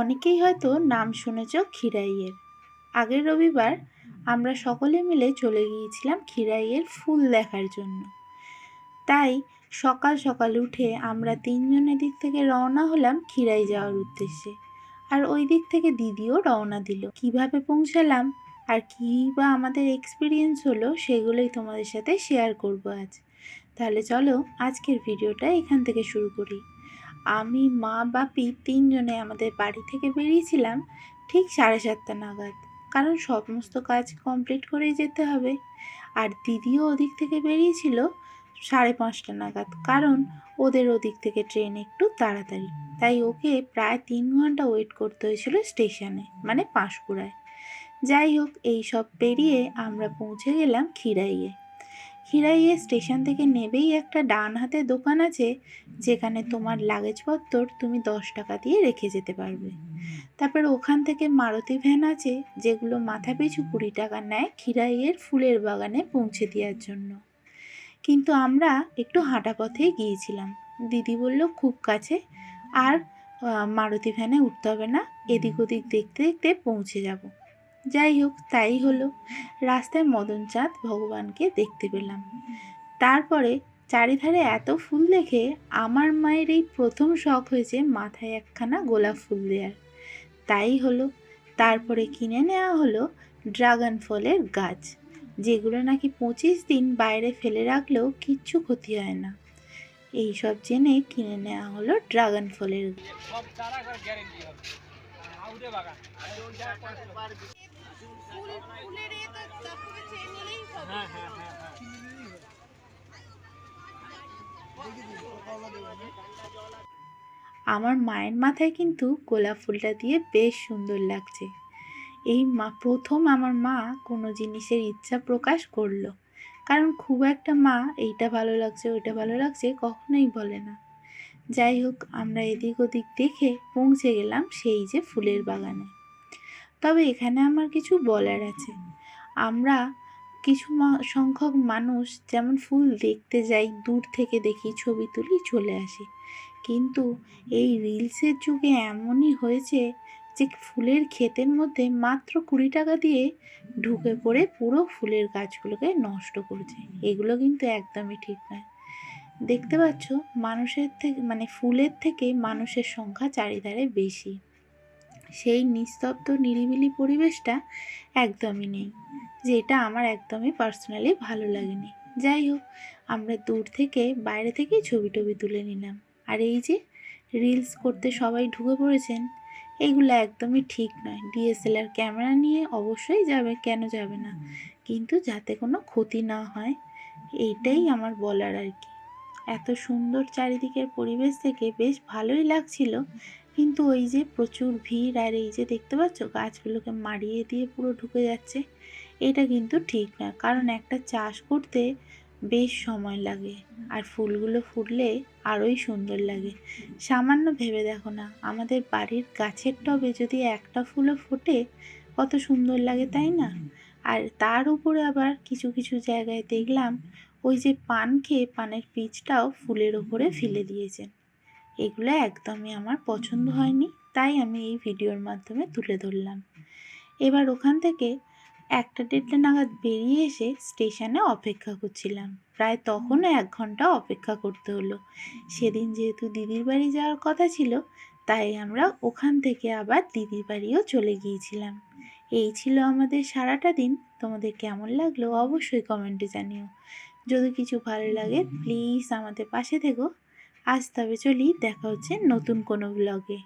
অনেকেই হয়তো নাম শুনেছ খিরাইয়ের আগের রবিবার আমরা সকলে মিলে চলে গিয়েছিলাম খিরাইয়ের ফুল দেখার জন্য। তাই সকাল সকাল উঠে আমরা তিনজনের দিক থেকে রওনা হলাম খিরাই যাওয়ার উদ্দেশ্যে। আর ওই দিক থেকে দিদিও রওনা দিল। কীভাবে পৌঁছালাম আর কী বা আমাদের এক্সপিরিয়েন্স হলো সেগুলোই তোমাদের সাথে শেয়ার করব আজ। তাহলে চলো আজকের ভিডিওটা এখান থেকে শুরু করি। আমি, মা, বাপি তিনজনে আমাদের বাড়ি থেকে বেরিয়েছিলাম ঠিক সাড়ে সাতটা নাগাদ। কারণ সমস্ত কাজ কমপ্লিট করেই যেতে হবে। আর দিদিও ওদিক থেকে বেরিয়েছিল সাড়ে পাঁচটা নাগাদ। কারণ ওদের ওদিক থেকে ট্রেন একটু তাড়াতাড়ি। তাই ওকে প্রায় তিন ঘণ্টা ওয়েট করতে হয়েছিল স্টেশনে মানে পাঁশকুড়ায়। যাই হোক, এই সব পেরিয়ে আমরা পৌঁছে গেলাম খিরাইয়ে খিরাইয়ে স্টেশন থেকে নেবেই একটা ডান হাতে দোকান আছে, যেখানে তোমার লাগেজপত্র তুমি দশ টাকা দিয়ে রেখে যেতে পারবে। তারপর ওখান থেকে মারুতি ভ্যান আছে, যেগুলো মাথা পিছু কুড়ি টাকা নেয় খিরাইয়ের ফুলের বাগানে পৌঁছে দেওয়ার জন্য। কিন্তু আমরা একটু হাঁটা পথেই গিয়েছিলাম। দিদি বলল, খুব কাছে। আর মারুতি ভ্যানে উঠতে হবে না, এদিক ওদিক দেখতে দেখতে পৌঁছে যাব। যাই হোক, তাই হলো। রাস্তায় মদন চাঁদ ভগবানকে দেখতে পেলাম। তারপরে চারিধারে এত ফুল দেখে আমার মায়ের এই প্রথম শখ হয়েছে মাথায় একখানা গোলাপ ফুল দেওয়ার তাই হলো। তারপরে কিনে নেওয়া হলো ড্রাগন ফলের গাছ, যেগুলো নাকি পঁচিশ দিন বাইরে ফেলে রাখলেও কিচ্ছু ক্ষতি হয় না। এই সব জেনে কিনে নেওয়া হলো ড্রাগন ফলের হ্যাঁ হ্যাঁ হ্যাঁ। আমার মায়ের মাথায় কিন্তু গোলাপ ফুলটা দিয়ে বেশ সুন্দর লাগছে। এই মা প্রথম আমার মা কোনো জিনিসের ইচ্ছা প্রকাশ করল। কারণ খুব একটা মা এইটা ভালো লাগছে ওইটা ভালো লাগছে কখনোই বলে না। যাই হোক আমরা এদিক ওদিক দেখে পৌঁছে গেলাম সেই যে ফুলের বাগানে। তবে এখানে আমার কিছু বলার আছে। আমরা কিছু সংখ্যক মানুষ যেমন ফুল দেখতে যাই, দূর থেকে দেখি, ছবি তুলি, চলে আসি। কিন্তু এই রিলসের যুগে এমনই হয়েছে যে ফুলের ক্ষেতের মধ্যে মাত্র কুড়ি টাকা দিয়ে ঢুকে পড়ে পুরো ফুলের গাছগুলোকে নষ্ট করছে। এগুলো কিন্তু একদমই ঠিক নয়। দেখতে পাচ্ছ, মানুষের থেকে মানে ফুলের থেকে মানুষের সংখ্যা চারিধারে বেশি। সেই নিস্তব্ধ, নিরিবিলি পরিবেশটা একদমই নেই, যেটা আমার একদমই পার্সোনালি ভালো লাগেনি। যাই হোক, আমরা দূর থেকে বাইরে থেকেই ছবি টবি তুলে নিলাম। আর এই যে রিলস করতে সবাই ঢুকে পড়েছেন এইগুলো একদমই ঠিক নয়। ডিএসএলআর ক্যামেরা নিয়ে অবশ্যই যাবে, কেন যাবে না? কিন্তু যাতে কোনো ক্ষতি না হয় এইটাই আমার বলার আর কি। এত সুন্দর চারিদিকের পরিবেশ থেকে বেশ ভালোই লাগছিল কিন্তু ওই যে প্রচুর ভিড় আর এই যে দেখতে পাচ্ছ, গাছগুলোকে মারিয়ে দিয়ে পুরো ঢুকে যাচ্ছে। এটা কিন্তু ঠিক না, কারণ একটা চাষ করতে বেশ সময় লাগে আর ফুলগুলো ফুটলে আরোই সুন্দর লাগে। সামান্য ভেবে দেখো না, আমাদের বাড়ির গাছের টবে যদি একটা ফুলও ফোটে, কত সুন্দর লাগে, তাই না? আর তার উপরে আবার কিছু কিছু জায়গায় দেখলাম, ওই যে পান খেয়ে পানের পিচটাও ফুলের ওপরে ফেলে দিয়েছেন। এগুলো একদমই আমার পছন্দ হয়নি, তাই আমি এই ভিডিওর মাধ্যমে তুলে ধরলাম। এবার ওখান থেকে একটা দেড়টা নাগাদ বেরিয়ে এসে স্টেশনে অপেক্ষা করছিলাম। প্রায় তখনও এক ঘণ্টা অপেক্ষা করতে হলো। সেদিন যেহেতু দিদির বাড়ি যাওয়ার কথা ছিল, তাই আমরা ওখান থেকে আবার দিদির বাড়িও চলে গিয়েছিলাম। এই ছিল আমাদের সারাটা দিন। তোমাদের কেমন লাগল অবশ্যই কমেন্টে জানিও। যদি কিছু ভালো লাগে প্লিজ আমাদের পাশে থেকো। আজ তবে চলি দেখা হচ্ছে নতুন কোনো ব্লগে